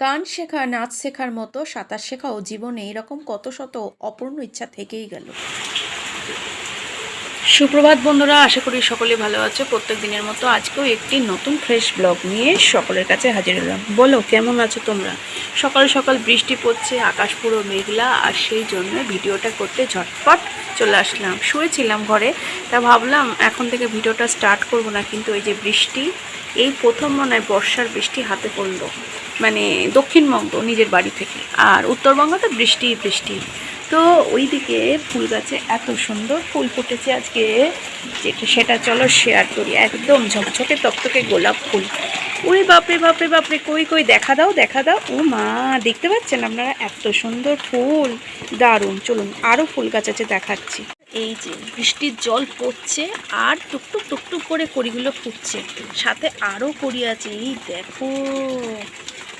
গান শেখা নাচ শেখার মতো সাঁতার শেখাও জীবনে এরকম কত শত অপূর্ণ ইচ্ছা থেকেই গেল। সুপ্রভাত বন্ধুরা, আশা করি সকলে ভালো আছো। প্রত্যেক দিনের মতো আজকেও একটি নতুন ফ্রেশ ব্লগ নিয়ে সকলের কাছে হাজির হলাম। বলো, কেমন আছো তোমরা? সকাল সকাল বৃষ্টি পড়ছে, আকাশ পুরো মেঘলা, আর সেই জন্য ভিডিওটা করতে ঝটপট চলে আসলাম। শুয়েছিলাম ঘরে, তা ভাবলাম এখন থেকে ভিডিওটা স্টার্ট করব না, কিন্তু এই যে বৃষ্টি, এই প্রথম মনে হয় বর্ষার বৃষ্টি হাতে পড়ল। মানে দক্ষিণবঙ্গ, নিজের বাড়ি থেকে। আর উত্তরবঙ্গ তো বৃষ্টি বৃষ্টি। তো ওইদিকে ফুল গাছে এত সুন্দর ফুল ফুটেছে আজকে। যেটা সেটা চলো শেয়ার করি। একদম ঝকঝকে তকতকে গোলাপ ফুল। ওরে বাপরে বাপরে বাপরে, কই কই, দেখা দাও দেখা দাও। ও মা, দেখতে পাচ্ছেন আপনারা? এত সুন্দর ফুল। দারুণ। চলুন আরও ফুল গাছ আছে দেখাচ্ছি। এই যে বৃষ্টির জল পড়ছে আর টুকটুক টুকটুক করে কড়িগুলো ফুটছে। সাথে আরও কড়ি আছে। এই দেখো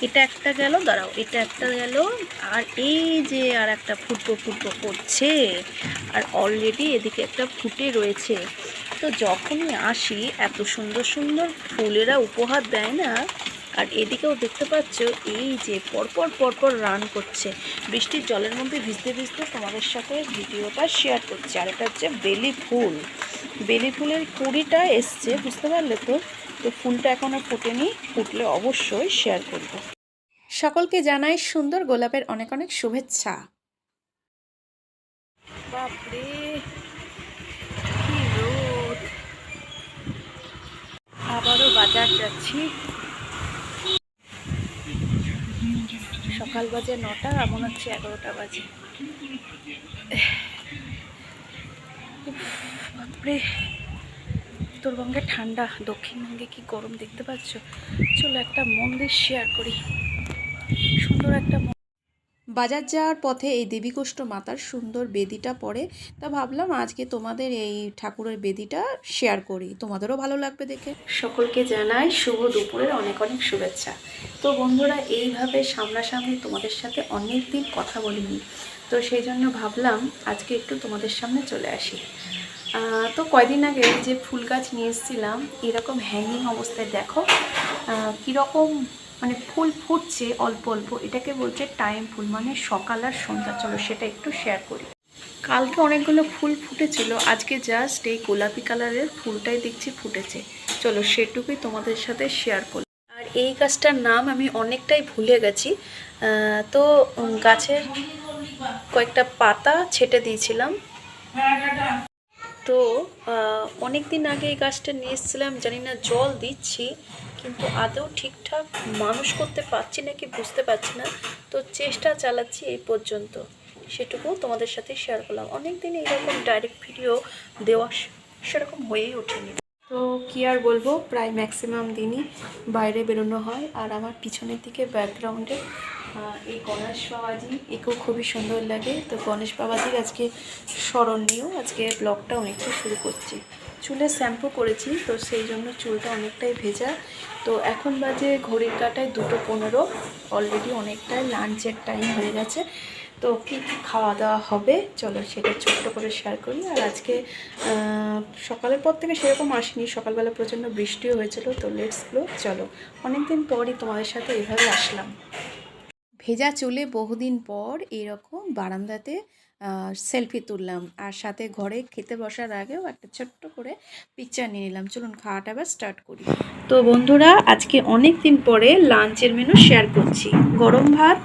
এটা একটা গেল, দাঁড়াও, এটা একটা গেল, আর এই যে আর একটা ফুটবো ফুটবো করছে, আর অলরেডি এদিকে একটা ফুটে রয়েছে। তো যখনই আসি, এত সুন্দর সুন্দর ফুলেরা উপহার দেয় না, আর এদিকেও দেখতে পাচ্ছ, এই যে পরপর পরপর রান করছে। বৃষ্টির জলের মধ্যে ভিজতে ভিজতে তোমাদের সাথে ভিডিওটা শেয়ার করছি। আর এটা হচ্ছে বেলি ফুল। বেলি ফুলের কুড়িটা এসছে, বুঝতে পারলে তো? তো ফুলটা এখনও ফোটেনি ফুটলে অবশ্যই শেয়ার করব। সকলকে জানাই সুন্দর গোলাপের অনেক অনেক শুভেচ্ছা। বাপরে! রোদ আবারও বাজার যাচ্ছি। সকাল বাজে নটা মনে হচ্ছে এগারোটা বাজে। বাপরে! উত্তরবঙ্গে ঠান্ডা দক্ষিণবঙ্গে কি গরম দেখতে পাচ্ছ? চলো একটা মন্দির শেয়ার করি। সুন্দর একটা বাজার যাওয়ার পথে এই দেবীকোষ্ঠ মাতার সুন্দর বেদিটা পড়ে তা ভাবলাম আজকে তোমাদের এই ঠাকুরের বেদিটা শেয়ার করি। তোমাদেরও ভালো লাগবে দেখে। সকলকে জানাই শুভ দুপুরের অনেক অনেক শুভেচ্ছা। তো বন্ধুরা এইভাবে সামনাসামনি তোমাদের সাথে অনেক দিন কথা বলিনি। তো সেই জন্য ভাবলাম আজকে একটু তোমাদের সামনে চলে আসি। তো কয়দিন আগে যে ফুল গাছ নিয়ে এসেছিলাম, এরকম হ্যাঙ্গিং অবস্থায় দেখো কীরকম মানে ফুল ফুটছে অল্প অল্প, এটাকে বলছে টাইম ফুল মানে সকাল আর সন্ধ্যা। চলো সেটা একটু শেয়ার করি। কালকে অনেকগুলো ফুল ফুটেছিল, আজকে জাস্ট এই গোলাপি কালারের ফুলটাই দেখছি ফুটেছে। চলো সেটুকুই তোমাদের সাথে শেয়ার করলাম আর এই গাছটার নাম আমি অনেকটাই ভুলে গেছি। তো গাছের কয়েকটা পাতা ছেটে দিয়েছিলাম। তো অনেক দিন আগে এই গাছটা নিয়ে এসেছিলাম, জানি না জল দিচ্ছি, কিন্তু আদৌ ঠিকঠাক মানুষ করতে পারছি না কি বুঝতে পারছি না। তো চেষ্টা চালাচ্ছি এই পর্যন্ত। সেটুকু তোমাদের সাথে শেয়ার করলাম। অনেক দিন এইরকম ডাইরেক্ট ভিডিও দেওয়া সেরকম হয়েই ওঠেনি। তো কি আর বলব, প্রায় ম্যাক্সিমাম দিনই বাইরে বেরোনো হয়। আর আমার পিছনের দিকে ব্যাকগ্রাউন্ডে এই গণেশ বাবাজি, একেও খুবই সুন্দর লাগে। তো গণেশ বাবাজির আজকে স্মরণীয়, আজকে ব্লগটা অনেকটা শুরু করছি। চুলে শ্যাম্পু করেছি, তো সেই জন্য চুলটা অনেকটাই ভেজা। তো এখন বাজে ঘড়ির কাটায় দুটো পনেরো অলরেডি অনেকটাই লাঞ্চের টাইম হয়ে গেছে। তো কী কী খাওয়া দাওয়া হবে? চলো সেটা ছোট্ট করে শেয়ার করি। আর আজকে সকালের পর থেকে সেরকম আসিনি। সকালবেলা প্রচণ্ড বৃষ্টিও হয়েছিল, তো লেটস গ্লো চলো, অনেকদিন পরই তোমাদের সাথে এইভাবে আসলাম। ভেজা চুলে বহুদিন পর এরকম বারান্দাতে সেলফি তুললাম। আর সাথে ঘরে খেতে বসার আগেও একটা ছোট্ট করে পিকচার নিয়ে নিলাম। চলুন খাওয়াটা আবার স্টার্ট করি। তো বন্ধুরা, আজকে অনেক দিন পরে লাঞ্চের মেনু শেয়ার করছি। গরম ভাত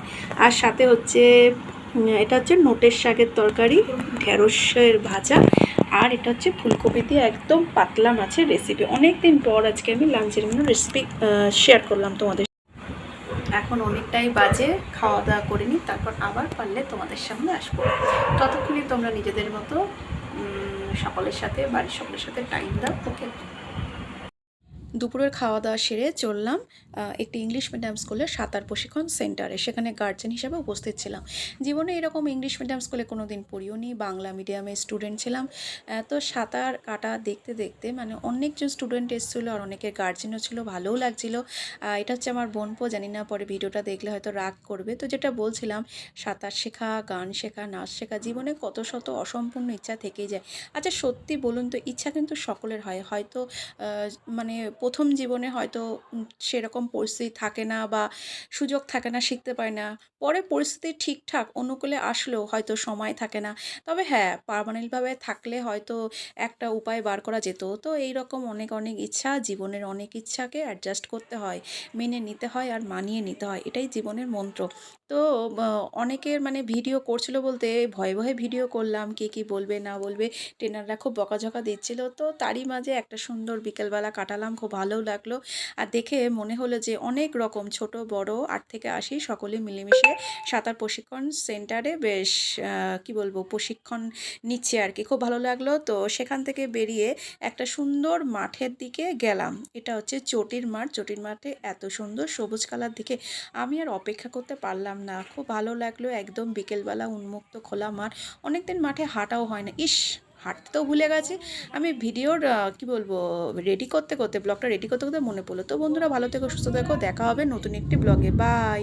আর সাথে হচ্ছে এটা হচ্ছে নোটের শাকের তরকারি, ঢেঁড়সের ভাজা, আর এটা হচ্ছে ফুলকপি দিয়ে একদম পাতলা মাছের রেসিপি অনেক দিন পর আজকে আমি লাঞ্চের মেনু রেসিপি শেয়ার করলাম তোমাদের এখন অনেকটাই বাজে খাওয়া দাওয়া করে নিই, তারপর আবার পারলে তোমাদের সামনে আসব। ততক্ষণে তোমরা নিজেদের মতো সকলের সাথে, বাড়ির সকলের সাথে টাইম দাও ওকে দুপুরের খাওয়া দাওয়া সেরে চললাম একটি ইংলিশ মিডিয়াম স্কুলে সাঁতার প্রশিক্ষণ সেন্টারে সেখানে গার্জেন হিসেবে উপস্থিত ছিলাম। জীবনে এরকম ইংলিশ মিডিয়াম স্কুলে কোনো দিন পড়িও নি। বাংলা মিডিয়ামে স্টুডেন্ট ছিলাম। তো সাঁতার কাটা দেখতে দেখতে মানে অনেকজন স্টুডেন্ট এসেছিল আর অনেকের গার্জেনও ছিল, ভালোও লাগছিল। এটা হচ্ছে আমার বোনপো, জানি না পরে ভিডিওটা দেখলে হয়তো রাগ করবে। তো যেটা বলছিলাম, সাঁতার শেখা, গান শেখা, নাচ শেখা, জীবনে কত শত অসম্পূর্ণ ইচ্ছা থেকেই যায়। আচ্ছা সত্যি বলুন তো, ইচ্ছা কিন্তু সকলের হয়। হয়তো মানে প্রথম জীবনে হয়তো সেরকম পরিস্থিতি থাকে না বা সুযোগ থাকে না, শিখতে পারি না। পরে পরিস্থিতি ঠিকঠাক, অনুকূলে আসলেও হয়তো সময় থাকে না। তবে হ্যাঁ পার্মানেন্টভাবে থাকলে হয়তো একটা উপায় বার করা যেত। তো এই রকম অনেক অনেক ইচ্ছা, জীবনের অনেক ইচ্ছাকে অ্যাডজাস্ট করতে হয়, মেনে নিতে হয় আর মানিয়ে নিতে হয়। এটাই জীবনের মন্ত্র। তো অনেকের মানে ভিডিও করছিল বলতে ভয়ে ভয়ে ভিডিও করলাম, কে কি বলবে, না বলবে ট্রেনাররা খুব বকাঝকা দিচ্ছিল। তো তারই মাঝে একটা সুন্দর বিকেলবেলা কাটালাম, খুব ভালোও লাগল। আর দেখে মনে হলো যে অনেক রকম ছোট, বড়, আট থেকে আশি সকলে মিলেমিশে সাঁতার প্রশিক্ষণ সেন্টারে বেশ কি বলব, প্রশিক্ষণ নিচ্ছে আর কি। খুব ভালো লাগল। তো সেখান থেকে বেরিয়ে একটা সুন্দর মাঠের দিকে গেলাম। এটা হচ্ছে চটির মাঠ। চটির মাঠে এত সুন্দর সবুজ কালার দিকে আমি আর অপেক্ষা করতে পারলাম না। খুব ভালো লাগল। একদম বিকেলবেলা উন্মুক্ত খোলা মাঠ। অনেকদিন মাঠে হাঁটাও হয় না। ইস! হাঁটতে তো ভুলে গেছি। আমি ভিডিওর কি বলব রেডি করতে করতে ব্লগটা রেডি করতে করতে মনে পড়ল। তো বন্ধুরা ভালো থেকো, সুস্থ থেকো, দেখা হবে নতুন একটি ব্লগে বাই